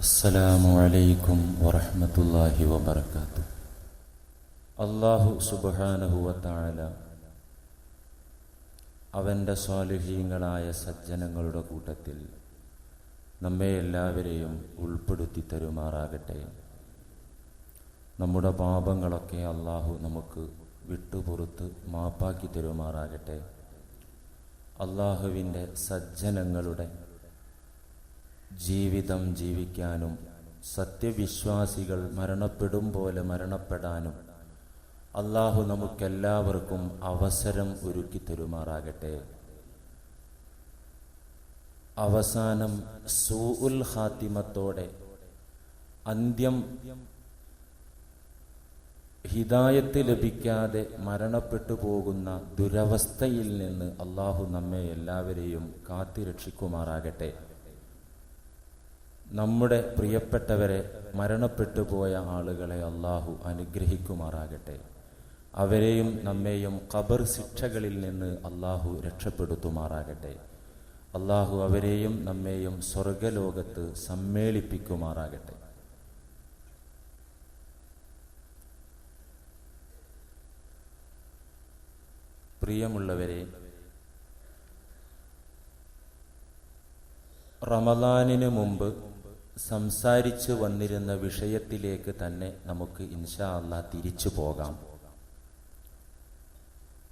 അസ്സലാമു അലൈക്കും വറഹമത്തല്ലാഹി വബർക്കാത്തു അള്ളാഹു സുബാനഹുവത്തായ അവന്റെ സ്വാലിഹീങ്ങളായ സജ്ജനങ്ങളുടെ കൂട്ടത്തിൽ നമ്മെ എല്ലാവരെയും ഉൾപ്പെടുത്തി തരുമാറാകട്ടെ. നമ്മുടെ പാപങ്ങളൊക്കെ അള്ളാഹു നമുക്ക് വിട്ടുപുറത്ത് മാപ്പാക്കി തരുമാറാകട്ടെ. അള്ളാഹുവിന്റെ സജ്ജനങ്ങളുടെ ജീവിതം ജീവിക്കാനും സത്യവിശ്വാസികൾ മരണപ്പെടും പോലെ മരണപ്പെടാനും അള്ളാഹു നമുക്കെല്ലാവർക്കും അവസരം ഒരുക്കി തരുമാറാകട്ടെ. അവസാനം സൂഉൽ ഹാത്തിമത്തോടെ അന്ത്യം ഹിതായത്ത് ലഭിക്കാതെ മരണപ്പെട്ടു പോകുന്ന ദുരവസ്ഥയിൽ നിന്ന് അള്ളാഹു നമ്മെ എല്ലാവരെയും കാത്തിരക്ഷിക്കുമാറാകട്ടെ. നമ്മുടെ പ്രിയപ്പെട്ടവരെ മരണപ്പെട്ടു പോയ ആളുകളെ അള്ളാഹു അനുഗ്രഹിക്കുമാറാകട്ടെ. അവരെയും നമ്മെയും ഖബർ ശിക്ഷകളിൽ നിന്ന് അള്ളാഹു രക്ഷപ്പെടുത്തുമാറാകട്ടെ. അള്ളാഹു അവരെയും നമ്മെയും സ്വർഗലോകത്ത് സമ്മേളിപ്പിക്കുമാറാകട്ടെ. പ്രിയമുള്ളവരെ റമദാനിന് മുമ്പ് സംസാരിച്ചു വന്നിരുന്ന വിഷയത്തിലേക്ക് തന്നെ നമുക്ക് ഇൻഷാ അല്ല തിരിച്ചു പോകാം.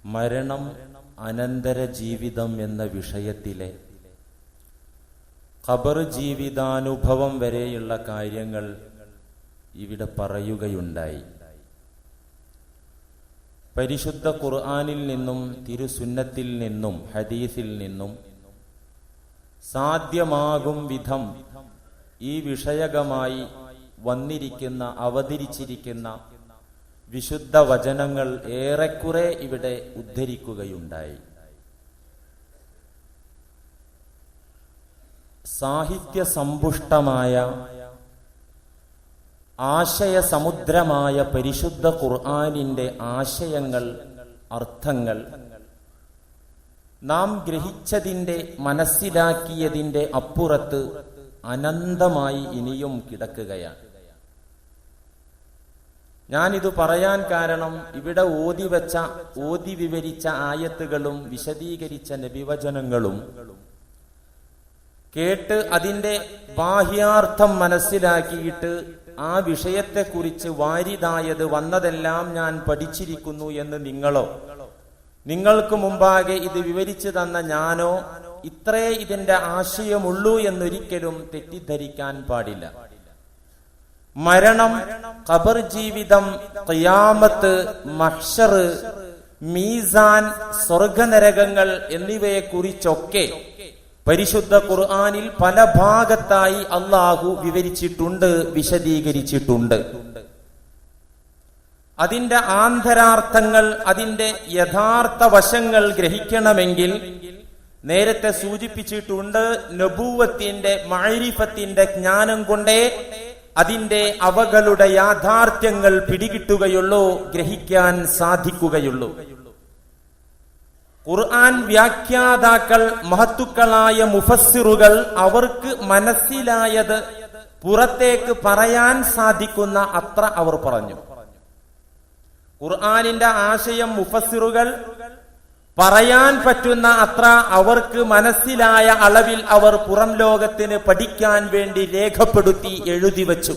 മരണം അനന്തര ജീവിതം എന്ന വിഷയത്തിലെ ഖബർ ജീവിതാനുഭവം വരെയുള്ള കാര്യങ്ങൾ ഇവിടെ പറയുകയുണ്ടായി. പരിശുദ്ധ ഖുർആാനിൽ നിന്നും തിരുസുന്നത്തിൽ നിന്നും ഹദീസിൽ നിന്നും സാധ്യമാകും വിധം ഈ വിഷയകമായി വന്നിരിക്കുന്ന അവതരിച്ചിരിക്കുന്ന വിശുദ്ധ വചനങ്ങൾ ഏറെക്കുറെ ഇവിടെ ഉദ്ധരിക്കുകയുണ്ടായി. സാഹിത്യ സമ്പുഷ്ടമായ ആശയ സമുദ്രമായ പരിശുദ്ധ ഖുർആാനിന്റെ ആശയങ്ങൾ അർത്ഥങ്ങൾ നാം ഗ്രഹിച്ചതിന്റെ മനസ്സിലാക്കിയതിന്റെ അപ്പുറത്ത് അനന്തമായി ഇനിയും കിടക്കുകയാണ്. ഞാനിത് പറയാൻ കാരണം ഇവിടെ ഓതി വെച്ച ഓതി വിവരിച്ച ആയത്തുകളും വിശദീകരിച്ച നബിവചനങ്ങളും കേട്ട് അതിന്റെ ബാഹ്യാർത്ഥം മനസ്സിലാക്കിയിട്ട് ആ വിഷയത്തെക്കുറിച്ച് വാരിതായത് വന്നതെല്ലാം ഞാൻ പഠിച്ചിരിക്കുന്നു എന്ന് നിങ്ങളോ? നിങ്ങൾക്ക് മുമ്പാകെ ഇത് വിവരിച്ചു തന്ന ഞാനോ? ഇത്രേ ഇതിന്റെ ആശയമുള്ളൂ എന്നൊരിക്കലും തെറ്റിദ്ധരിക്കാൻ പാടില്ല. മരണം ഖബർ ജീവിതം ഖിയാമത്ത് മഹ്ഷർ മീസാൻ സ്വർഗനരകങ്ങൾ എന്നിവയെ കുറിച്ചൊക്കെ പരിശുദ്ധ ഖുർആാനിൽ പല ഭാഗത്തായി അള്ളാഹു വിവരിച്ചിട്ടുണ്ട് വിശദീകരിച്ചിട്ടുണ്ട്. അതിന്റെ ആന്തരാർത്ഥങ്ങൾ അതിന്റെ യഥാർത്ഥ വശങ്ങൾ ഗ്രഹിക്കണമെങ്കിൽ നേരത്തെ സൂചിപ്പിച്ചിട്ടുണ്ട് നബൂവത്തിന്റെ മാരിഫത്തിന്റെ ജ്ഞാനം കൊണ്ടേ അതിന്റെ അവകളുടെ യാഥാർത്ഥ്യങ്ങൾ പിടികിട്ടുകയുള്ളൂ ഗ്രഹിക്കാൻ സാധിക്കുകയുള്ളൂ. ഖുർആൻ വ്യാഖ്യാതാക്കൾ മഹത്തുക്കളായ മുഫസ്സിറുകൾ അവർക്ക് മനസ്സിലായത് പുറത്തേക്ക് പറയാൻ സാധിക്കുന്ന അത്ര അവർ പറഞ്ഞു. ഖുർആാനിന്റെ ആശയം മുഫസ്സിറുകൾ പറയാൻ പറ്റുന്ന അത്ര അവർക്ക് മനസ്സിലായ അളവിൽ അവർ പുറം ലോകത്തിന് പഠിക്കാൻ വേണ്ടി രേഖപ്പെടുത്തി എഴുതി വച്ചു.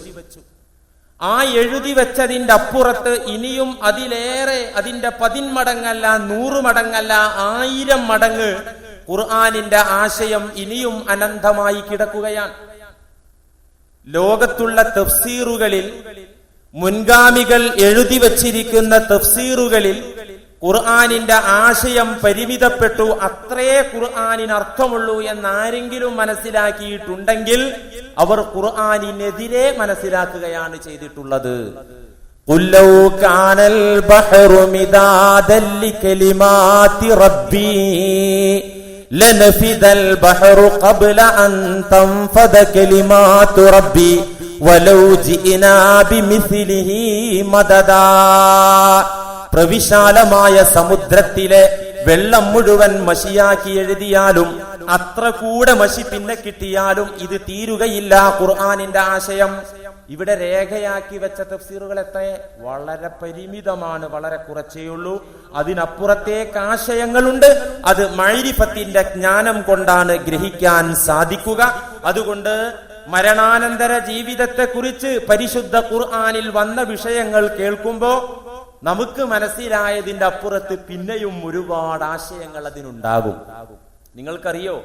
ആ എഴുതി വെച്ചതിന്റെ അപ്പുറത്ത് ഇനിയും അതിലേറെ അതിന്റെ പതിന്മടങ്ങല്ല നൂറ് മടങ്ങല്ല ആയിരം മടങ്ങ് ഖുർആാനിന്റെ ആശയം ഇനിയും അനന്തമായി കിടക്കുകയാണ്. ലോകത്തുള്ള തഫ്സീറുകളിൽ മുൻഗാമികൾ എഴുതി വച്ചിരിക്കുന്ന തഫ്സീറുകളിൽ ഖുർആാനിന്റെ ആശയം പരിമിതപ്പെട്ടു അത്രേ ഖുർആാനിന് അർത്ഥമുള്ളൂ എന്നാരെങ്കിലും മനസ്സിലാക്കിയിട്ടുണ്ടെങ്കിൽ അവർ ഖുർആാനിനെതിരെ മനസ്സിലാക്കുകയാണ് ചെയ്തിട്ടുള്ളത് قل لو كان البحر مدادا لكلمات ربي لنفذ البحر قبل أن تنفذ كلمات ربي ولو جئنا بمثله مددا പ്രവിശാലമായ സമുദ്രത്തിലെ വെള്ളം മുഴുവൻ മഷിയാക്കി എഴുതിയാലും അത്ര കൂടെ മഷി പിന്നെ കിട്ടിയാലും ഇത് തീരുകയില്ല ഖുർആാനിന്റെ ആശയം. ഇവിടെ രേഖയാക്കി വെച്ച തഫ്സീറുകൾ എത്ര വളരെ പരിമിതമാണ് വളരെ കുറച്ചേ ഉള്ളൂ. അതിനപ്പുറത്തേക്ക് ആശയങ്ങളുണ്ട്. അത് മൈരിഫത്തിന്റെ ജ്ഞാനം കൊണ്ടാണ് ഗ്രഹിക്കാൻ സാധിക്കുക. അതുകൊണ്ട് മരണാനന്തര ജീവിതത്തെക്കുറിച്ച് പരിശുദ്ധ ഖുർആാനിൽ വന്ന വിഷയങ്ങൾ കേൾക്കുമ്പോ നമുക്ക് മനസ്സിലായതിന്റെ അപ്പുറത്ത് പിന്നെയും ഒരുപാട് ആശയങ്ങൾ അതിനുണ്ടാകും. നിങ്ങൾക്കറിയോ?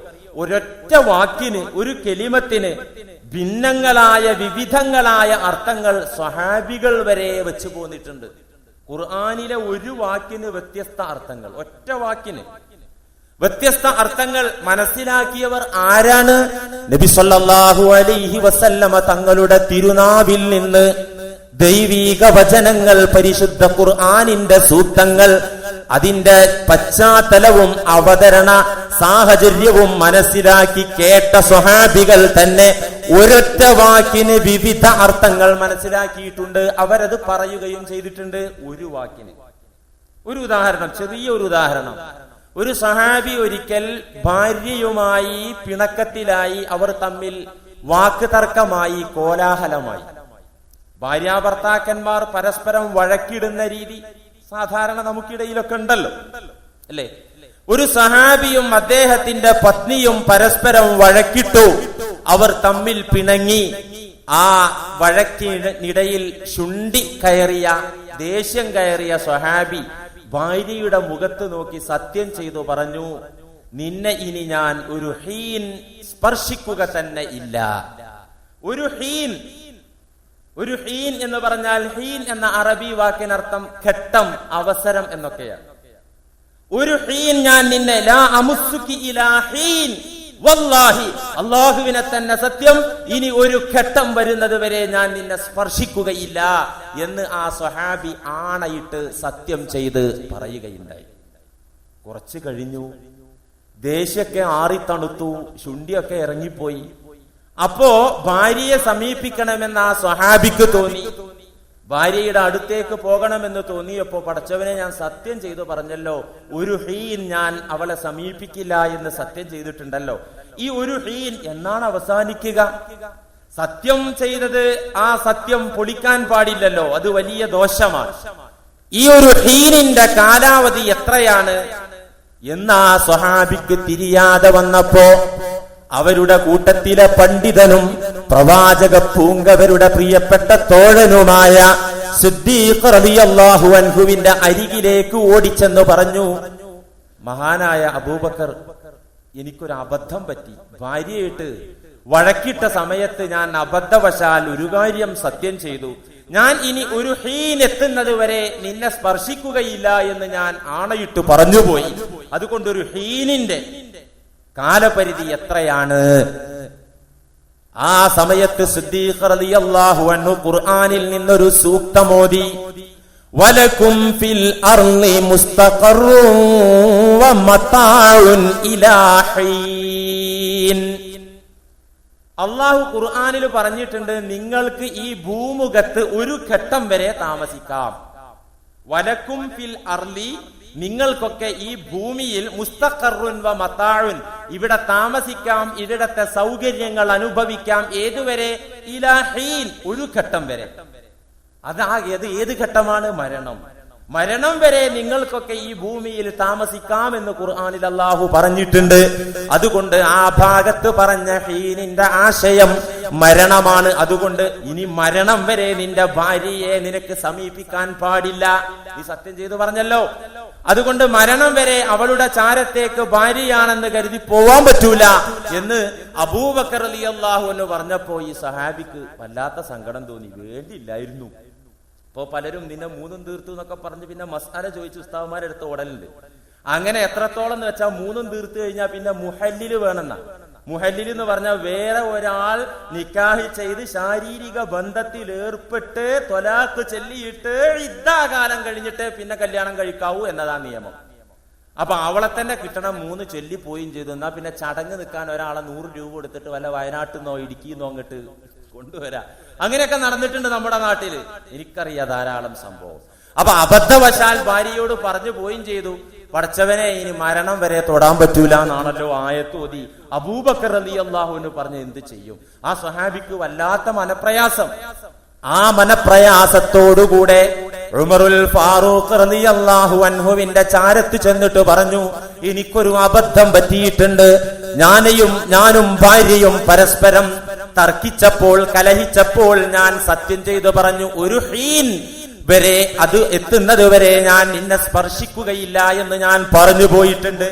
ഒരൊറ്റ വാക്കിന് ഒരു കെലിമത്തിന് ഭിന്നങ്ങളായ വിവിധങ്ങളായ അർത്ഥങ്ങൾ സ്വഹാബികൾ വരെ വെച്ചു പോന്നിട്ടുണ്ട്. ഖുർആാനിലെ ഒരു വാക്കിന് വ്യത്യസ്ത അർത്ഥങ്ങൾ ഒറ്റ വാക്കിന്. വ്യത്യസ്ത അർത്ഥങ്ങൾ മനസ്സിലാക്കിയവർ ആരാണ്? നബി സല്ലാഹു അലൈഹി വസല്ലമ തങ്ങളുടെ തിരുനാവിൽ നിന്ന് ദൈവീക വചനങ്ങൾ പരിശുദ്ധ ഖുർആാനിന്റെ സൂക്തങ്ങൾ അതിന്റെ പശ്ചാത്തലവും അവതരണ സാഹചര്യവും മനസ്സിലാക്കി കേട്ട സ്വഹാബികൾ തന്നെ ഒരൊറ്റ വാക്കിന് വിവിധ അർത്ഥങ്ങൾ മനസ്സിലാക്കിയിട്ടുണ്ട്. അവരത് പറയുകയും ചെയ്തിട്ടുണ്ട്. ഒരു വാക്കിന്. ഒരു ഉദാഹരണം ചെറിയ ഒരു ഉദാഹരണം. ഒരു സഹാബി ഒരിക്കൽ ഭാര്യയുമായി പിണക്കത്തിലായി അവർ തമ്മിൽ വാക്ക് തർക്കമായി കോലാഹലമായി. ഭാര്യാഭർത്താക്കന്മാർ പരസ്പരം വഴക്കിടുന്ന രീതി സാധാരണ നമുക്കിടയിലൊക്കെ ഉണ്ടല്ലോ. അല്ലേ? ഒരു സഹാബിയും അദ്ദേഹത്തിന്റെ പത്നിയും പരസ്പരം വഴക്കിട്ടു. അവർ തമ്മിൽ പിണങ്ങി. ആ വഴക്കിനിടയിൽ ശുണ്ടി കയറിയ ദേഷ്യം കയറിയ സ്വഹാബി ഭാര്യയുടെ മുഖത്ത് നോക്കി സത്യം ചെയ്തു പറഞ്ഞു നിന്നെ ഇനി ഞാൻ ഒരു ഹീൻ സ്പർശിക്കുക തന്നെ ഇല്ല. ഒരു ഹീൻ ഒരു ഹീൻ എന്ന് പറഞ്ഞാൽ ഹീൻ എന്ന അറബി വാക്കിനർത്ഥം ഘട്ടം അവസരം എന്നൊക്കെയാണ്. ഒരു ഹീൻ ഞാൻ നിന്നെ ലാ വല്ലാഹി അള്ളാഹുവിനെ തന്നെ സത്യം ഇനി ഒരു ഘട്ടം വരുന്നത് വരെ ഞാൻ നിന്നെ സ്പർശിക്കുകയില്ല എന്ന് ആ സ്വഹാബി ആണയിട്ട് സത്യം ചെയ്ത് പറയുകയുണ്ടായി. കുറച്ചു കഴിഞ്ഞു. ദേഷ്യൊക്കെ ആറിത്തണുത്തു ശുണ്ടിയൊക്കെ ഇറങ്ങിപ്പോയി. അപ്പോ ഭാര്യയെ സമീപിക്കണമെന്ന് ആ സ്വഹാബിക്ക് തോന്നി. ഭാര്യയുടെ അടുത്തേക്ക് പോകണമെന്ന് തോന്നിയപ്പോ പടച്ചവനെ ഞാൻ സത്യം ചെയ്തു പറഞ്ഞല്ലോ ഒരു ഹീൻ ഞാൻ അവളെ സമീപിക്കില്ല എന്ന് സത്യം ചെയ്തിട്ടുണ്ടല്ലോ. ഈ ഒരു ഹീൻ എന്നാണ് അവസാനിക്കുക? സത്യം ചെയ്തത് ആ സത്യം പൊളിക്കാൻ പാടില്ലല്ലോ അത് വലിയ ദോഷമാണ്. ഈ ഒരു ഹീനിന്റെ കാലാവധി എത്രയാണ്? എന്ന് ആ സ്വഹാബിക്ക് തിരിയാതെ വന്നപ്പോ അവരുടെ കൂട്ടത്തിലെ പണ്ഡിതനും പ്രവാചക പൂങ്കവരുടെ പ്രിയപ്പെട്ട തോഴനുമായ സിദ്ദീഖ് റളിയല്ലാഹു അൻഹുവിന്റെ അരികിലേക്ക് ഓടിച്ചെന്ന് പറഞ്ഞു. മഹാനായ അബൂബക്കർ എനിക്കൊരു അബദ്ധം പറ്റി. ഭാര്യയായിട്ട് വഴക്കിട്ട സമയത്ത് ഞാൻ അബദ്ധവശാൽ ഒരു കാര്യം സത്യം ചെയ്തു. ഞാൻ ഇനി ഒരു ഹീൻ എത്തുന്നത് വരെ നിന്നെ സ്പർശിക്കുകയില്ല എന്ന് ഞാൻ ആണയിട്ട് പറഞ്ഞുപോയി. അതുകൊണ്ട് ഒരു ഹീനിന്റെ കാലപരിധി എത്രയാണ്? ആ സമയത്ത് സിദ്ദീഖ് ഖുർആനിൽ നിന്നൊരു സൂക്തമോദി വലക്കും ഫിൽ വമതാഉൻ ഇലാഹീൻ അള്ളാഹു ഖുർആാനിൽ പറഞ്ഞിട്ടുണ്ട് നിങ്ങൾക്ക് ഈ ഭൂമുഖത്ത് ഒരു ഘട്ടം വരെ താമസിക്കാം. വലക്കും ഫിൽ അർലി നിങ്ങൾക്കൊക്കെ ഈ ഭൂമിയിൽ മുസ്തഖറുൻ വ മത്താഴുൻ ഇവിടെ താമസിക്കാം ഇവിടത്തെ സൗകര്യങ്ങൾ അനുഭവിക്കാം ഏതുവരെ? ഇലാഹീൻ ഒരു ഘട്ടം വരെ. അതാ ഏത് ഏത് ഘട്ടമാണ്? മരണം. മരണം വരെ നിങ്ങൾക്കൊക്കെ ഈ ഭൂമിയിൽ താമസിക്കാം എന്ന് ഖുർആാനിൽ അള്ളാഹു പറഞ്ഞിട്ടുണ്ട്. അതുകൊണ്ട് ആ ഭാഗത്ത് പറഞ്ഞ ഹീനിന്റെ ആശയം മരണമാണ്. അതുകൊണ്ട് ഇനി മരണം വരെ നിന്റെ ഭാര്യയെ നിനക്ക് സമീപിക്കാൻ പാടില്ല. നീ സത്യം ചെയ്തു പറഞ്ഞല്ലോ. അതുകൊണ്ട് മരണം വരെ അവളുടെ ചാരത്തേക്ക് ഭാര്യയാണെന്ന് കരുതി പോവാൻ പറ്റൂല എന്ന് അബൂബക്കർ അലി അള്ളാഹു എന്ന് പറഞ്ഞപ്പോ ഈ സഹാബിക്ക് വല്ലാത്ത സങ്കടം തോന്നി. വേണ്ടിയില്ലായിരുന്നു. ഇപ്പോ പലരും നിന്നെ മൂന്നും തീർത്തു എന്നൊക്കെ പറഞ്ഞ് പിന്നെ മസാല ചോദിച്ച് ഉസ്താവുമാരെടുത്ത് ഓടലുണ്ട്. അങ്ങനെ എത്രത്തോളം എന്ന് വെച്ചാൽ മൂന്നും തീർത്തു കഴിഞ്ഞാൽ പിന്നെ മുഹല്ലിൽ വേണമെന്ന മുഹല്ലിൽ എന്ന് പറഞ്ഞാൽ വേറെ ഒരാൾ നിക്കാഹി ചെയ്ത് ശാരീരിക ബന്ധത്തിൽ ഏർപ്പെട്ട് തൊലാക്ക് ചെല്ലിയിട്ട് ഇദ്ദാകാലം കഴിഞ്ഞിട്ട് പിന്നെ കല്യാണം കഴിക്കാവൂ എന്നതാ നിയമം. അപ്പൊ അവളെ തന്നെ കിട്ടണം മൂന്ന് ചൊല്ലി പോയും ചെയ്തു. എന്നാ പിന്നെ ചടങ്ങ് നിൽക്കാൻ ഒരാളെ നൂറ് രൂപ കൊടുത്തിട്ട് വല്ല വയനാട്ടിൽ നിന്നോ ഇടുക്കിന്നോ അങ്ങോട്ട് കൊണ്ടുവരാ. അങ്ങനെയൊക്കെ നടന്നിട്ടുണ്ട് നമ്മുടെ നാട്ടിൽ എനിക്കറിയാം ധാരാളം സംഭവം. അപ്പൊ അബദ്ധവശാൽ ഭാര്യയോട് പറഞ്ഞു പോയും ചെയ്തു. പടച്ചവനെ ഇനി മരണം വരെ തൊടാൻ പറ്റൂല എന്നാണല്ലോ ആയത്തോതി അബൂബക്കർ അലി അള്ളാഹുവിന് പറഞ്ഞ് എന്ത് ചെയ്യും? ആ സുഹാബിക്ക് വല്ലാത്ത മനപ്രയാസം. ആ മനപ്രയാസത്തോടുകൂടെ ഉമറുൽ ഫാറൂഖ് റളിയല്ലാഹു അൻഹുവിന്റെ ചാരത്ത് ചെന്നിട്ട് പറഞ്ഞു എനിക്കൊരു അബദ്ധം പറ്റിയിട്ടുണ്ട്. ഞാനെയും ഞാനും ഭാര്യയും പരസ്പരം തർക്കിച്ചപ്പോൾ കലഹിച്ചപ്പോൾ ഞാൻ സത്യം ചെയ്തു പറഞ്ഞു ഒരു ഹീൻ വരെ അത് എത്തുന്നത് വരെ ഞാൻ നിന്നെ സ്പർശിക്കുകയില്ല എന്ന് ഞാൻ പറഞ്ഞു പോയിട്ടുണ്ട്.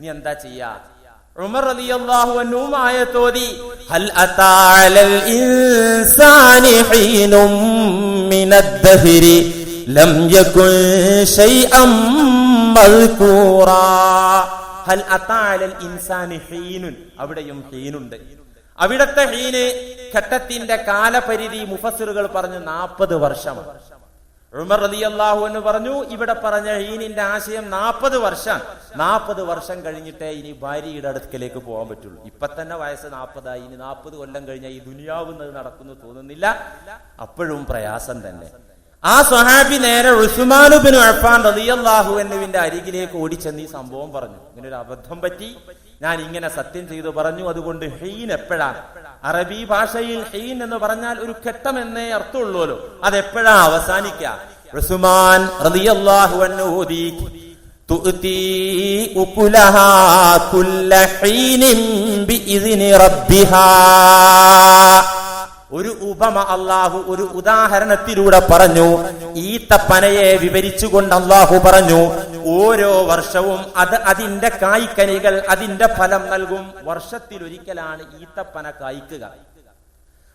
നീ എന്താ ചെയ്യാ? ഉമർ റളിയല്ലാഹു ഹൽ ലം ഹൽ അവിടെയും ഹീനുണ്ട്. അവിടത്തെ ഹീന് ഘട്ടത്തിന്റെ കാലപരിധി മുഫസ്സിറുകൾ പറഞ്ഞു നാൽപ്പത് വർഷമാണ്. ഉമർ റളിയല്ലാഹു എന്ന് പറഞ്ഞു ഇവിടെ പറഞ്ഞ ഹീനിന്റെ ആശയം നാൽപ്പത് വർഷം. നാൽപ്പത് വർഷം കഴിഞ്ഞിട്ടേ ഇനി ഭാര്യയുടെ അടുക്കലേക്ക് പോകാൻ പറ്റുള്ളൂ. ഇപ്പൊ തന്നെ വയസ്സ് നാൽപ്പതായി ഇനി നാൽപ്പത് കൊല്ലം കഴിഞ്ഞാൽ ഈ ദുനിയാവുന്നത് നടക്കുന്നു തോന്നുന്നില്ല. അപ്പോഴും പ്രയാസം തന്നെ. ആ സ്വഹാബി നേരെ ഉസ്മാനുബിൻ അഫാൻ റളിയല്ലാഹു എന്നുവിന്റെ അരികിലേക്ക് ഓടിച്ചെന്ന് ഈ സംഭവം പറഞ്ഞു. ഇങ്ങനെ ഒരു അബദ്ധം പറ്റി. ഞാൻ ഇങ്ങനെ സത്യം ചെയ്തു പറഞ്ഞു. അതുകൊണ്ട് ഹെയ്ൻ എപ്പോഴാണ്? അറബി ഭാഷയിൽ ഹെയ്ൻ എന്ന് പറഞ്ഞാൽ ഒരു ഘട്ടം എന്നേ അർത്ഥമുള്ളൂല്ലോ. അത് എപ്പോഴാ അവസാനിക്ക? ഉസ്മാൻ റളിയല്ലാഹു അൻഹു ഒരു ഉപമ അള്ളാഹു ഒരു ഉദാഹരണത്തിലൂടെ പറഞ്ഞു. ഈത്തപ്പനയെ വിവരിച്ചുകൊണ്ട് അള്ളാഹു പറഞ്ഞു ഓരോ വർഷവും അത് അതിന്റെ കായ്ക്കനികൾ അതിന്റെ ഫലം നൽകും. വർഷത്തിലൊരിക്കലാണ് ഈത്തപ്പന കായ്ക്കുക.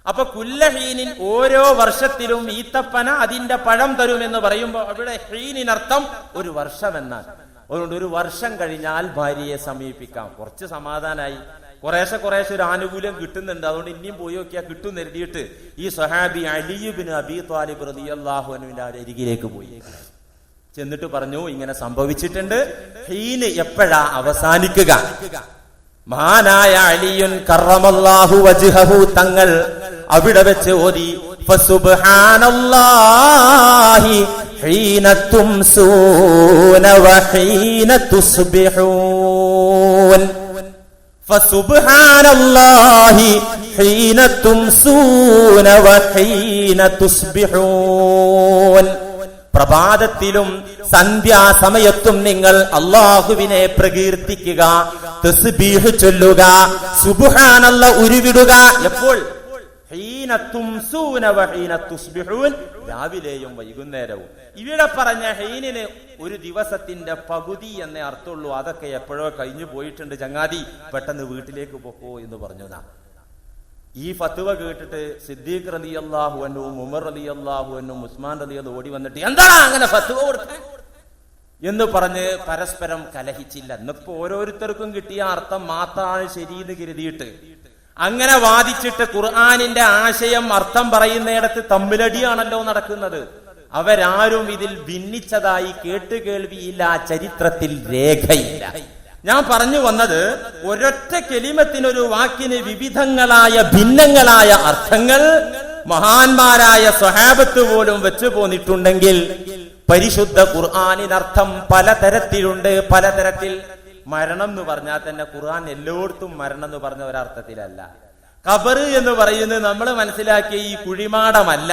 അപ്പൊ കുല്ലഹീനിൻ ഓരോ വർഷത്തിലും ഈത്തപ്പന അതിന്റെ പഴം എന്ന് പറയുമ്പോൾ അവിടെ ഹീനിനർത്ഥം ഒരു വർഷം എന്നാണ് അതുകൊണ്ട് ഒരു വർഷം കഴിഞ്ഞാൽ ഭാര്യയെ സമീപിക്കാം. കുറച്ച് സമാധാനായി. കുറേശ്ശെ കുറേശ്ശെ ഒരു ആനുകൂല്യം കിട്ടുന്നുണ്ട്. അതുകൊണ്ട് ഇനിയും പോയി നോക്കിയാൽ കിട്ടും എഴുതിയിട്ട് ഈ സൊഹാബി അലിയുബിൻ അബി താലിബ് റളിയല്ലാഹു അൻഹുവിന്റെ അരികിലേക്ക് പോയി. ചെന്നിട്ട് പറഞ്ഞു ഇങ്ങനെ സംഭവിച്ചിട്ടുണ്ട്. ഹീന് എപ്പോഴാ അവസാനിക്കുക? മഹാനായ അലിയുൻ കറമല്ലാഹു വജിഹു തങ്ങൾ അവിടെ വെച്ച് ഓതി ഫസുബ്ഹാനല്ലാഹി ഹീന തുംസൂന വഹീന പ്രഭാതത്തിലും സന്ധ്യാസമയത്തും നിങ്ങൾ അള്ളാഹുവിനെ പ്രകീർത്തിക്കുക തസ്ബീഹ് ചൊല്ലുക സുബുഹാനല്ല ഉരുവിടുക. എപ്പോൾ? രാവിലെയും വൈകുന്നേരവും. ഇവിടെ പറഞ്ഞ ഹെയിനിന് ഒരു ദിവസത്തിന്റെ പകുതി എന്ന അർത്ഥമുള്ളൂ. അതൊക്കെ എപ്പോഴോ കഴിഞ്ഞു പോയിട്ടുണ്ട് ചങ്ങാതി. പെട്ടെന്ന് വീട്ടിലേക്ക് പോക്കോ എന്ന് പറഞ്ഞു നാം. ഈ ഫത്തുവ കേട്ടിട്ട് സിദ്ദീഖ് റലി അള്ളാഹു എന്നും ഉമർ അലി അള്ളാഹു എന്നും ഉസ്മാൻ റലി അത് ഓടി വന്നിട്ട് എന്താണ് അങ്ങനെ ഫത്തുവ കൊടുത്തത് എന്ന് പറഞ്ഞ് പരസ്പരം കലഹിച്ചില്ല. എന്നിപ്പോ ഓരോരുത്തർക്കും കിട്ടിയ അർത്ഥം മാത്രമാണ് ശരിയെന്ന് കരുതിയിട്ട്. അങ്ങനെ വാദിച്ചിട്ട് ഖുർആാനിന്റെ ആശയം അർത്ഥം പറയുന്നിടത്ത് തമ്മിലടിയാണല്ലോ നടക്കുന്നത്. അവരാരും ഇതിൽ ഭിന്നിച്ചതായി കേട്ടുകേൾവിയില്ല ചരിത്രത്തിൽ രേഖയില്ല. ഞാൻ പറഞ്ഞു വന്നത് ഒരൊറ്റ കെലിമത്തിനൊരു വാക്കിന് വിവിധങ്ങളായ ഭിന്നങ്ങളായ അർത്ഥങ്ങൾ മഹാന്മാരായ സ്വഹാബത്ത് പോലും വെച്ചു പോന്നിട്ടുണ്ടെങ്കിൽ പരിശുദ്ധ ഖുർആാനിനർത്ഥം പലതരത്തിലുണ്ട് പലതരത്തിൽ മരണം എന്ന് പറഞ്ഞാൽ തന്നെ ഖുർആൻ എല്ലായിടത്തും മരണം എന്ന് പറഞ്ഞ ഒരർത്ഥത്തിലല്ല. കബറ് എന്ന് പറയുന്നത് നമ്മൾ മനസ്സിലാക്കിയ ഈ കുഴിമാടമല്ല.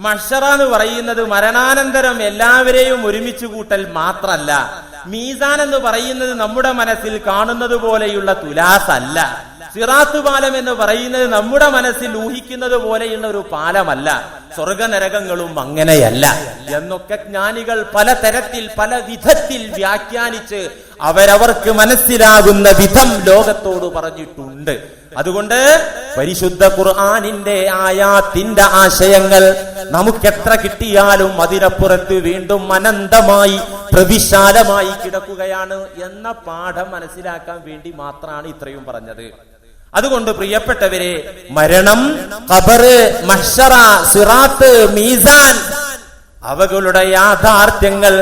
മഷറ എന്ന് പറയുന്നത് മരണാനന്തരം എല്ലാവരെയും ഒരുമിച്ച് കൂട്ടൽ മാത്രല്ല. മീസാൻ എന്ന് പറയുന്നത് നമ്മുടെ മനസ്സിൽ കാണുന്നത് പോലെയുള്ള തുലാസല്ല. സിറാത്ത് പാലം എന്ന് പറയുന്നത് നമ്മുടെ മനസ്സിൽ ഊഹിക്കുന്നത് പോലെയുള്ള ഒരു പാലമല്ല. സ്വർഗനരകങ്ങളും അങ്ങനെയല്ല. എന്നൊക്കെ ജ്ഞാനികൾ പല തരത്തിൽ പല വിധത്തിൽ വ്യാഖ്യാനിച്ച് അവരവർക്ക് മനസ്സിലാകുന്ന വിധം ലോകത്തോട് പറഞ്ഞിട്ടുണ്ട്. അതുകൊണ്ട് പരിശുദ്ധ ഖുർആാനിന്റെ ആയാത്തിന്റെ ആശയങ്ങൾ നമുക്കെത്ര കിട്ടിയാലും അതിനപ്പുറത്ത് വീണ്ടും അനന്തമായി പ്രതിശാലമായി കിടക്കുകയാണ് എന്ന പാഠം മനസ്സിലാക്കാൻ വേണ്ടി മാത്രമാണ് ഇത്രയും പറഞ്ഞത്. അതുകൊണ്ട് പ്രിയപ്പെട്ടവരെ മരണം ഖബറ് മഹ്ഷറ സിറാത്ത് മീസാൻ അവകളുടെ യാഥാർത്ഥ്യങ്ങൾ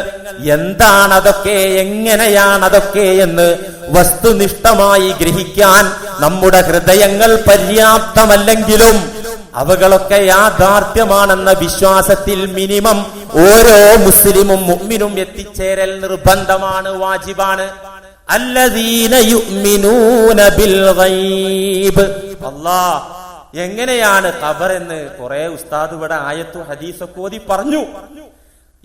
എന്താണതൊക്കെ എങ്ങനെയാണതൊക്കെ എന്ന് വസ്തുനിഷ്ഠമായി ഗ്രഹിക്കാൻ നമ്മുടെ ഹൃദയങ്ങൾ പര്യാപ്തമല്ലെങ്കിലും അവകളൊക്കെ യാഥാർത്ഥ്യമാണെന്ന വിശ്വാസത്തിൽ മിനിമം ഓരോ മുസ്ലിമും മുമ്മിനും എത്തിച്ചേരൽ നിർബന്ധമാണ് വാജിബാണ്. അല്ലദീന യുമിനൂന ബിൽ ഗൈബ്. അല്ലാ എങ്ങനെയാണ് ഖബർ എന്ന് കുറെ ഉസ്താദ് ഇവിടെ ആയത്തു ഹദീസൊക്കെ ഓതി പറഞ്ഞു.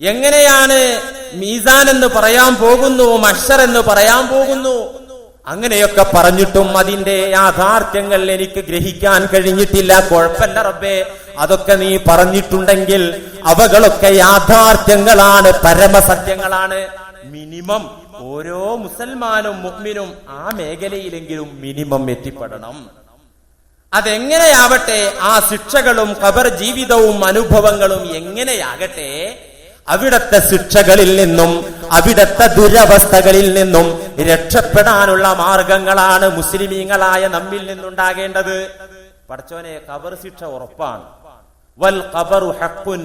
എങ്ങനെയാണ് മീസാൻ എന്ന് പറയാൻ പോകുന്നു മഷർ എന്ന് പറയാൻ പോകുന്നു? അങ്ങനെയൊക്കെ പറഞ്ഞിട്ടും അതിന്റെ യാഥാർത്ഥ്യങ്ങൾ എനിക്ക് ഗ്രഹിക്കാൻ കഴിഞ്ഞിട്ടില്ല. കുഴപ്പമില്ല റബ്ബേ. അതൊക്കെ നീ പറഞ്ഞിട്ടുണ്ടെങ്കിൽ അവകളൊക്കെ യാഥാർത്ഥ്യങ്ങളാണ് പരമസത്യങ്ങളാണ്. മിനിമം ഓരോ മുസൽമാനും മുഹ്മിനും ആ മേഖലയിലെങ്കിലും മിനിമം എത്തിപ്പെടണം. അതെങ്ങനെയാവട്ടെ ആ ശിക്ഷകളും ഖബർ ജീവിതവും അനുഭവങ്ങളും എങ്ങനെയാകട്ടെ അവിടത്തെ ശിക്ഷകളിൽ നിന്നും അവിടത്തെ ദുരവസ്ഥകളിൽ നിന്നും രക്ഷപ്പെടാനുള്ള മാർഗങ്ങളാണ് മുസ്ലിമീങ്ങളായ നമ്മിൽ നിന്നുണ്ടാകേണ്ടത്. പടച്ചോനെ കബർ ശിക്ഷ ഉറപ്പാണ്. വൽ ഖബറു ഹഖുൻ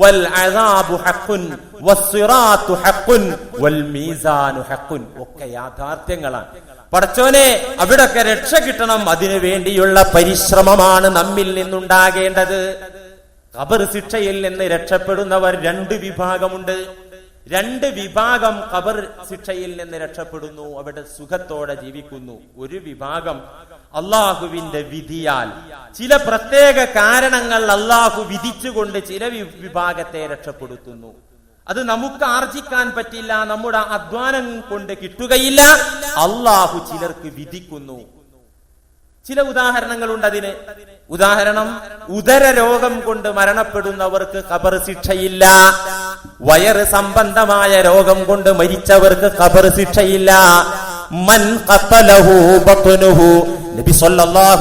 വൽ അദാബു ഹഖ്ഖുൻ വസ്സിറാത്തു ഹഖുൻ വൽ മീസാനു ഹഖുൻ ഒക്കെ യാഥാർത്ഥ്യങ്ങളാണ്. പടച്ചോനെ അവിടൊക്കെ രക്ഷ കിട്ടണം. അതിനു വേണ്ടിയുള്ള പരിശ്രമമാണ് നമ്മിൽ നിന്നുണ്ടാകേണ്ടത്. ഖബർ ശിക്ഷയിൽ നിന്ന് രക്ഷപ്പെടുന്നവർ രണ്ട് വിഭാഗമുണ്ട്. രണ്ട് വിഭാഗം ഖബർ ശിക്ഷയിൽ നിന്ന് രക്ഷപ്പെടുന്നു. അവിടെ സുഖത്തോടെ ജീവിക്കുന്നു. ഒരു വിഭാഗം അള്ളാഹുവിന്റെ വിധിയാൽ. ചില പ്രത്യേക കാരണങ്ങൾ അള്ളാഹു വിധിച്ചുകൊണ്ട് ചില വിഭാഗത്തെ രക്ഷപ്പെടുത്തുന്നു. അത് നമുക്ക് ആർജിക്കാൻ പറ്റില്ല നമ്മുടെ അധ്വാനം കൊണ്ട് കിട്ടുകയില്ല. അള്ളാഹു ചിലർക്ക് വിധിക്കുന്നു. ചില ഉദാഹരണങ്ങളുണ്ട് അതിന്. ഉദാഹരണം ഉദര രോഗം കൊണ്ട് മരണപ്പെടുന്നവർക്ക് ഖബർ ശിക്ഷയില്ല. വയറ് സംബന്ധമായ രോഗം കൊണ്ട് മരിച്ചവർക്ക് ഖബർ ശിക്ഷയില്ല. മൻ നബി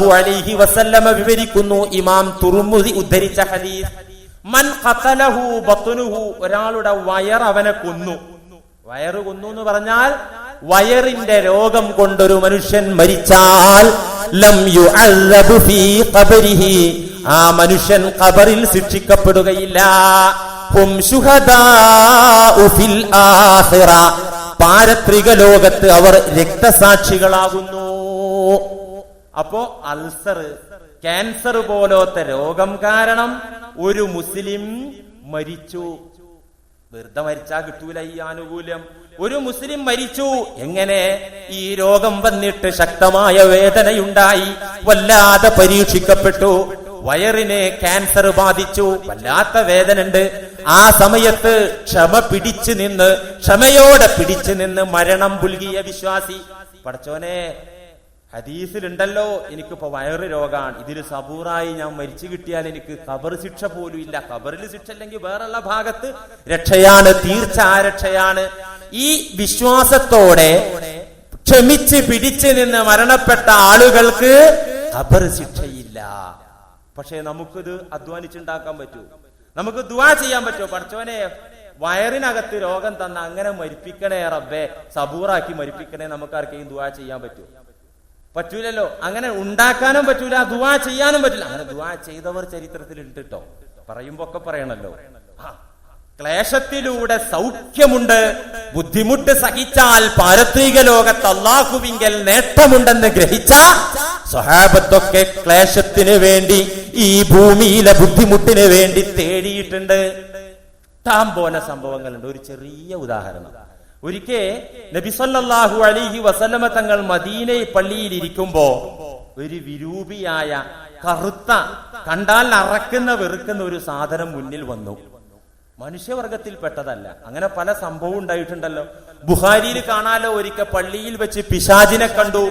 അലൈഹി വസല്ലമ വിവരിക്കുന്നു ഇമാം തുർമുദി ഉദ്ധരിച്ച ഹദീസ്. മൻ ഒരാളുടെ വയർ അവനെ കൊന്നു. വയറ് കൊന്നു എന്ന് പറഞ്ഞാൽ വയറിന്റെ രോഗം കൊണ്ടൊരു മനുഷ്യൻ മരിച്ചാൽ ലം യുഅല്ലബു ഫീ ഖബരിഹി. ആ മനുഷ്യൻ ഖബറിൽ ശിക്ഷിക്കപ്പെടുകയില്ല. ഹും ശുഹദാഉ ഫിൽ പാരത്രിക ലോകത്ത് അവർ രക്തസാക്ഷികളാകുന്നു. അപ്പോ അൾസർ ക്യാൻസർ പോലത്തെ രോഗം കാരണം ഒരു മുസ്ലിം മരിച്ചു. വെറുതെ മരിച്ചാ കിട്ടൂല ഈ ആനുകൂല്യം. ഒരു മുസ്ലിം മരിച്ചു. എങ്ങനെ? ഈ രോഗം വന്നിട്ട് ശക്തമായ വേദനയുണ്ടായി. വല്ലാതെ പരീക്ഷിക്കപ്പെട്ടു. വയറിനെ ക്യാൻസർ ബാധിച്ചു. വല്ലാത്ത വേദന ഉണ്ട് ആ സമയത്ത് ക്ഷമ പിടിച്ചു നിന്ന് ക്ഷമയോടെ പിടിച്ചു നിന്ന് മരണം പുൽകിയ വിശ്വാസി. പടച്ചോനെ ഹദീസിലുണ്ടല്ലോ എനിക്കിപ്പോ വയറ് രോഗമാണ് ഇതിൽ സബൂറായി ഞാൻ മരിച്ചു കിട്ടിയാൽ എനിക്ക് ഖബർ ശിക്ഷ പോലും ഇല്ല. ഖബറിൽ ശിക്ഷ അല്ലെങ്കിൽ വേറെയുള്ള ഭാഗത്ത് രക്ഷയാണ് തീർച്ച ആ രക്ഷയാണ്. ഈ വിശ്വാസത്തോടെ ക്ഷമിച്ച് പിടിച്ചു നിന്ന് മരണപ്പെട്ട ആളുകൾക്ക് ഖബർ ശിക്ഷയില്ല. പക്ഷെ നമുക്കിത് അധ്വാനിച്ചുണ്ടാക്കാൻ പറ്റൂ. നമുക്ക് ദുവാ ചെയ്യാൻ പറ്റുമോ പഠിച്ചോനെ വയറിനകത്ത് രോഗം തന്ന അങ്ങനെ മരിപ്പിക്കണേ റബ്ബെ. സബൂറാക്കി മരിപ്പിക്കണേ നമുക്ക് ആർക്കെയും ദുവാ ചെയ്യാൻ പറ്റുമോ പറ്റൂലല്ലോ. അങ്ങനെ ഉണ്ടാക്കാനും പറ്റൂല ദുവാ ചെയ്യാനും പറ്റില്ല അങ്ങനെ ദുവാ ചെയ്തവർ ചരിത്രത്തിൽ ഉണ്ട് കേട്ടോ പറയുമ്പോ ഒക്കെ പറയണല്ലോ ക്ലേശത്തിലൂടെ സൗഖ്യമുണ്ട് ബുദ്ധിമുട്ട് സഹിച്ചാൽ പാരത്രിക ലോകത്ത് അള്ളാഹുവിങ്കൽ നേട്ടമുണ്ടെന്ന് ഗ്രഹിച്ച സ്വഹാബത്തൊക്കെ ക്ലേശത്തിന് വേണ്ടി ഈ ഭൂമിയിലെ ബുദ്ധിമുട്ടിന് വേണ്ടി തേടിയിട്ടുണ്ട്. താൻ പോലെ സംഭവങ്ങളുണ്ട്. ഒരു ചെറിയ ഉദാഹരണം. ഒരിക്കൽ നബിസൊല്ലാഹു അലിഹി വസല്ലമ തങ്ങൾ മദീനയിൽ പള്ളിയിൽ ഇരിക്കുമ്പോ ഒരു വിരൂപിയായ കറുത്ത കണ്ടാൽ അറക്കുന്ന വെറുക്കുന്ന ഒരു സാധനം മുന്നിൽ വന്നു. മനുഷ്യവർഗത്തിൽപ്പെട്ടതല്ല. അങ്ങനെ പല സംഭവം ഉണ്ടായിട്ടുണ്ടല്ലോ. ബുഹാരിയിൽ കാണാലോ ഒരിക്കൽ പള്ളിയിൽ വെച്ച് പിശാചിനെ കണ്ടു.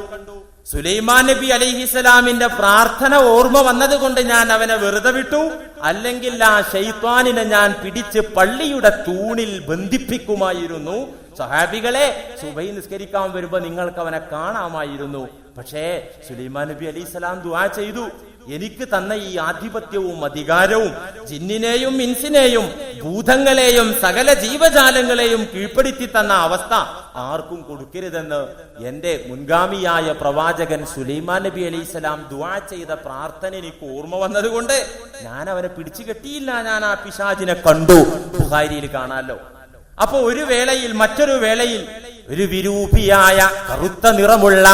സുലൈമാൻ നബി അലൈഹിസലാമിന്റെ പ്രാർത്ഥന ഓർമ്മ വന്നതുകൊണ്ട് ഞാൻ അവനെ വെറുതെ വിട്ടു. അല്ലെങ്കിൽ ആ ഷെയ്ത്വാനിനെ ഞാൻ പിടിച്ച് പള്ളിയുടെ തൂണിൽ ബന്ധിപ്പിക്കുമായിരുന്നു. സഹാബികളെ സുബൈ നിസ്കരിക്കാൻ വരുമ്പോ നിങ്ങൾക്ക് അവനെ കാണാമായിരുന്നു. പക്ഷേ സുലൈമാൻ നബി അലൈഹി സ്വലാം ദുആ ചെയ്തു. എനിക്ക് തന്ന ഈ ആധിപത്യവും അധികാരവും ജിന്നിനെയും ഇൻസിനെയും ഭൂതങ്ങളെയും സകല ജീവജാലങ്ങളെയും കീഴ്പ്പെടുത്തി തന്ന അവസ്ഥ ആർക്കും കൊടുക്കരുതെന്ന് എന്റെ മുൻഗാമിയായ പ്രവാചകൻ സുലൈമാൻ നബി അലൈഹി സ്വലാം ദുആ ചെയ്ത പ്രാർത്ഥന എനിക്ക് ഓർമ്മ വന്നതുകൊണ്ട് ഞാൻ അവനെ പിടിച്ചു കെട്ടിയില്ല. ഞാൻ ആ പിശാചിനെ കണ്ടു. ബുഹാരിയിൽ കാണാലോ. അപ്പൊ ഒരു വേളയിൽ മറ്റൊരു വേളയിൽ ഒരു വിരൂപിയായ കറുത്ത നിറമുള്ള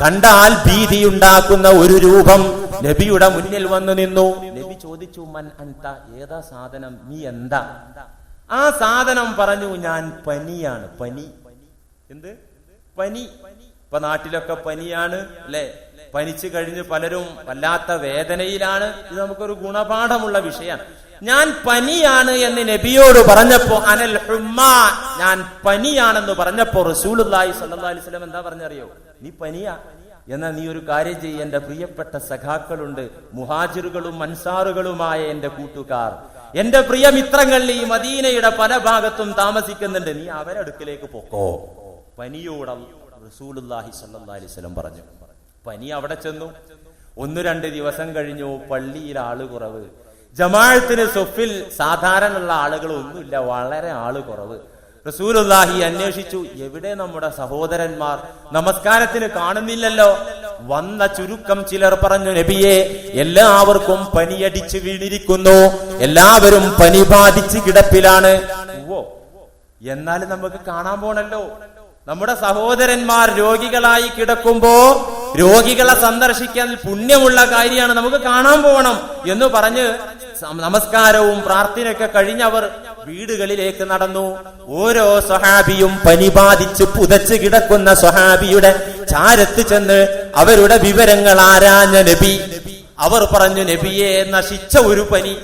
കണ്ടാൽ ഭീതിയുണ്ടാക്കുന്ന ഒരു രൂപം നബിയുടെ മുന്നിൽ വന്നു നിന്നു. നബി ചോദിച്ചു മൻ അൻത ഏതാ സാധനം? നീ എന്താ? ആ സാധനം പറഞ്ഞു ഞാൻ പനിയാണ്. പനി. എന്ത്? പനി. ഇപ്പൊ നാട്ടിലൊക്കെ പനിയാണ് അല്ലെ? പനിച്ചു കഴിഞ്ഞ് പലരും വല്ലാത്ത വേദനയിലാണ്. ഇത് നമുക്കൊരു ഗുണപാഠമുള്ള വിഷയമാണ് ഞാൻ പനിയാണ് എന്ന് നബിയോട് പറഞ്ഞപ്പോ അനൽ ഞാൻ പനിയാണെന്ന് പറഞ്ഞപ്പോ റസൂൽ അലൈഹി വസല്ലം എന്താ പറഞ്ഞറിയോ? നീ പനിയാ. എന്നാ നീ ഒരു കാര്യം ചെയ്യ. എന്റെ പ്രിയപ്പെട്ട സഖാക്കളുണ്ട് മുഹാജിറുകളും അൻസാറുകളുമായ എന്റെ കൂട്ടുകാർ. എന്റെ പ്രിയ മിത്രങ്ങൾ ഈ മദീനയുടെ പല ഭാഗത്തും താമസിക്കുന്നുണ്ട്. നീ അവരടുക്കിലേക്ക് പോക്കോ പനിയോടം റസൂലുല്ലാഹി വസല്ലം പറഞ്ഞു. പനി അവിടെ ചെന്നു. ഒന്നു രണ്ട് ദിവസം കഴിഞ്ഞു പള്ളിയിൽ ആൾ കുറവ്. ജമാഴത്തിന് സൊഫിൽ സാധാരണയുള്ള ആളുകൾ ഒന്നുമില്ല വളരെ ആൾ കുറവ്. റസൂലുല്ലാഹി അന്വേഷിച്ചു എവിടെ നമ്മുടെ സഹോദരന്മാർ? നമസ്കാരത്തിന് കാണുന്നില്ലല്ലോ. വന്ന ചുരുക്കം ചിലർ പറഞ്ഞു നബിയെ എല്ലാവർക്കും പനിയടിച്ച് വീണിരിക്കുന്നു. എല്ലാവരും പനി ബാധിച്ച് കിടപ്പിലാണ്. എന്നാലും നമുക്ക് കാണാൻ പോണല്ലോ. നമ്മുടെ സഹോദരന്മാർ രോഗികളായി കിടക്കുമ്പോ രോഗികളെ സന്ദർശിക്കാൻ പുണ്യമുള്ള കാര്യമാണ്. നമുക്ക് കാണാൻ പോകണം എന്ന് പറഞ്ഞ് നമസ്കാരവും പ്രാർത്ഥനയൊക്കെ കഴിഞ്ഞവർ വീടുകളിലേക്ക് നടന്നു. ഓരോ സ്വഹാബിയും പനി ബാധിച്ച് പുതച്ച് കിടക്കുന്ന സ്വഹാബിയുടെ ചാരത്ത് ചെന്ന് അവരുടെ വിവരങ്ങൾ ആരാഞ്ഞ നബി. അവർ പറഞ്ഞു നബിയെ നശിച്ച ഒരു പനി.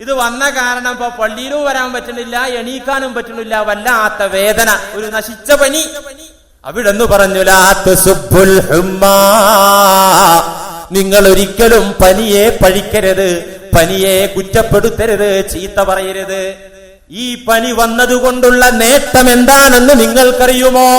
ഇത് വന്ന കാരണം ഇപ്പൊ പള്ളിയിലും വരാൻ പറ്റണില്ല എണീക്കാനും പറ്റണില്ല വല്ലാത്ത വേദന. ഒരു നശിച്ച പനി. അവിടെന്ന് പറഞ്ഞു. നിങ്ങൾ ഒരിക്കലും പനിയെ പഴിക്കരുത് പനിയെ കുറ്റപ്പെടുത്തരുത് ചീത്ത പറയരുത്. ഈ പനി വന്നതുകൊണ്ടുള്ള നേട്ടം എന്താണെന്ന് നിങ്ങൾക്കറിയുമോ?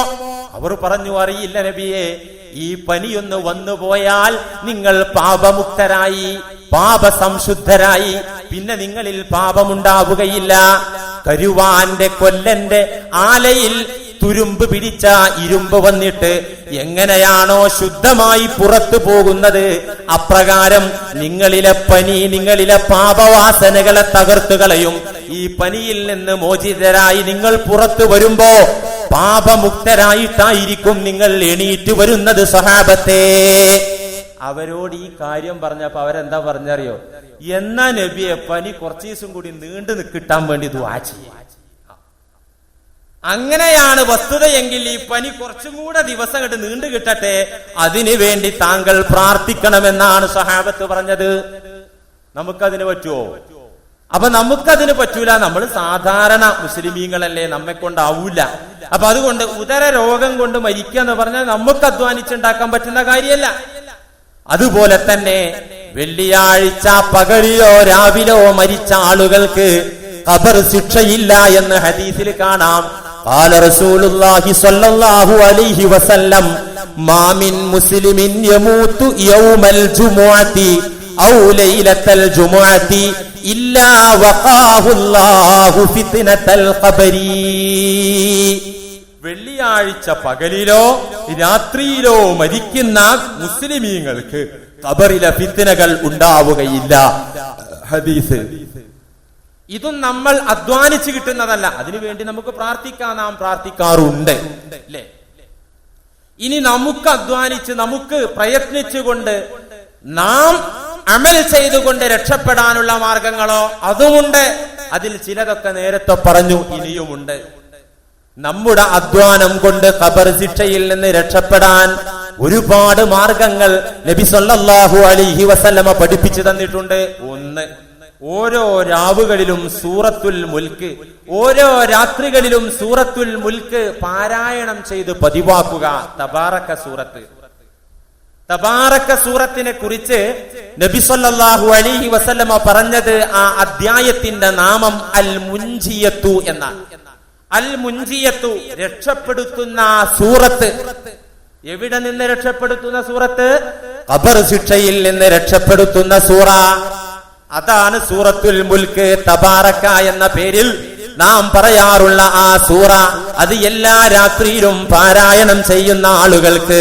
അവർ പറഞ്ഞു അറിയില്ല നബിയെ ഈ പനിയൊന്ന് വന്നു പോയാൽ നിങ്ങൾ പാപമുക്തരായി പാപ സംശുദ്ധരായി പിന്നെ നിങ്ങളിൽ പാപമുണ്ടാവുകയില്ല. കരുവാന്റെ കൊല്ലന്റെ ആലയിൽ തുരുമ്പ് പിടിച്ച ഇരുമ്പ് വന്നിട്ട് എങ്ങനെയാണോ ശുദ്ധമായി പുറത്തു പോകുന്നത്? അപ്രകാരം നിങ്ങളിലെ പനി നിങ്ങളിലെ പാപവാസനകളെ തകർത്തു കളയും. ഈ പനിയിൽ നിന്ന് മോചിതരായി നിങ്ങൾ പുറത്തു വരുമ്പോ പാപമുക്തരായിട്ടായിരിക്കും നിങ്ങൾ എണീറ്റ് വരുന്നത് സഹാബത്തെ അവരോട് ഈ കാര്യം പറഞ്ഞപ്പോ അവരെന്താ പറഞ്ഞറിയോ? എന്നാ നബിയെ പനി കുറച്ചു ദിവസം കൂടി നീണ്ടു നിൽക്കിട്ടാൻ കിട്ടാൻ വേണ്ടി ദുആ ചെയ്യാം. അങ്ങനെയാണ് വസ്തുതയെങ്കിൽ ഈ പനി കുറച്ചും കൂടെ ദിവസം കണ്ട് നീണ്ടു കിട്ടട്ടെ. അതിനു വേണ്ടി താങ്കൾ പ്രാർത്ഥിക്കണമെന്നാണ് സഹാബത്ത് പറഞ്ഞത്. നമുക്കതിന് പറ്റുമോ അപ്പൊ നമുക്കതിന് പറ്റൂല. നമ്മൾ സാധാരണ മുസ്ലിമീങ്ങളല്ലേ നമ്മെ കൊണ്ടാവൂല അപ്പൊ അതുകൊണ്ട് ഉദര രോഗം കൊണ്ട് മരിക്കുക എന്ന് പറഞ്ഞാൽ നമുക്ക് അധ്വാനിച്ചുണ്ടാക്കാൻ പറ്റുന്ന കാര്യമല്ല. അതുപോലെ തന്നെ വെള്ളിയാഴ്ച പകലിലോ രാവിലോ മരിച്ച ആളുകൾക്ക് ഖബർ ശിക്ഷയില്ല എന്ന് ഹദീസിൽ കാണാം قال رسول الله صلى الله عليه وسلم ما من مسلم يموت يوم الجمعة أو ليلة الجمعة إلا وقاه الله فتنة القبر വെള്ളിയാഴ്ച പകലിലോ രാത്രിയിലോ മരിക്കുന്ന മുസ്ലിമീങ്ങൾക്ക് ഖബറിലെ ഫിത്തിനകൾ ഉണ്ടാവുകയില്ല ഹദീസ് ഇതും നമ്മൾ അധ്വാനിച്ച് കിട്ടുന്നതല്ല. അതിനുവേണ്ടി നമുക്ക് പ്രാർത്ഥിക്കാൻ നാം പ്രാർത്ഥിക്കാറുണ്ട്. അല്ലേ ഇനി നമുക്ക് അധ്വാനിച്ച് നമുക്ക് പ്രയത്നിച്ചുകൊണ്ട് നാം അമൽ ചെയ്തുകൊണ്ട് രക്ഷപ്പെടാനുള്ള മാർഗങ്ങളോ അതുമുണ്ട്. അതിൽ ചിലതൊക്കെ നേരത്തെ പറഞ്ഞു ഇനിയുമുണ്ട്. നമ്മുടെ അധ്വാനം കൊണ്ട് ഖബർ ശിക്ഷയിൽ നിന്ന് രക്ഷപ്പെടാൻ ഒരുപാട് മാർഗങ്ങൾ നബി സല്ലല്ലാഹു അലൈഹി വസല്ലമ പഠിപ്പിച്ചു തന്നിട്ടുണ്ട്. ഒന്ന്. ഓരോ രാവുകളിലും സൂറത്തുൽ മുൽക്ക് ഓരോ രാത്രികളിലും സൂറത്തുൽ മുൽക്ക് പാരായണം ചെയ്ത് പതിവാക്കുക. തബാറക്ക സൂറത്ത്. തബാറക്ക സൂറത്തിനെ കുറിച്ച് നബി സല്ലല്ലാഹു അലൈഹി വസല്ലമ പറഞ്ഞത് ആ അദ്ധ്യായത്തിന്റെ നാമം അൽ മുൻജിയത്തു എന്നാണ്. അൽ മുൻജിയത്തു രക്ഷപ്പെടുത്തുന്ന സൂറത്ത്. എവിടെ നിന്ന് രക്ഷപ്പെടുത്തുന്ന സൂറത്ത്? ഖബർ ശിക്ഷയിൽ നിന്ന് രക്ഷപ്പെടുത്തുന്ന സൂറ. അതാണ് സൂറത്തുൽ മുൽക്ക് തബാറക്ക എന്ന പേരിൽ നാം പറയാറുള്ള ആ സൂറ. അത് എല്ലാ രാത്രിയിലും പാരായണം ചെയ്യുന്ന ആളുകൾക്ക്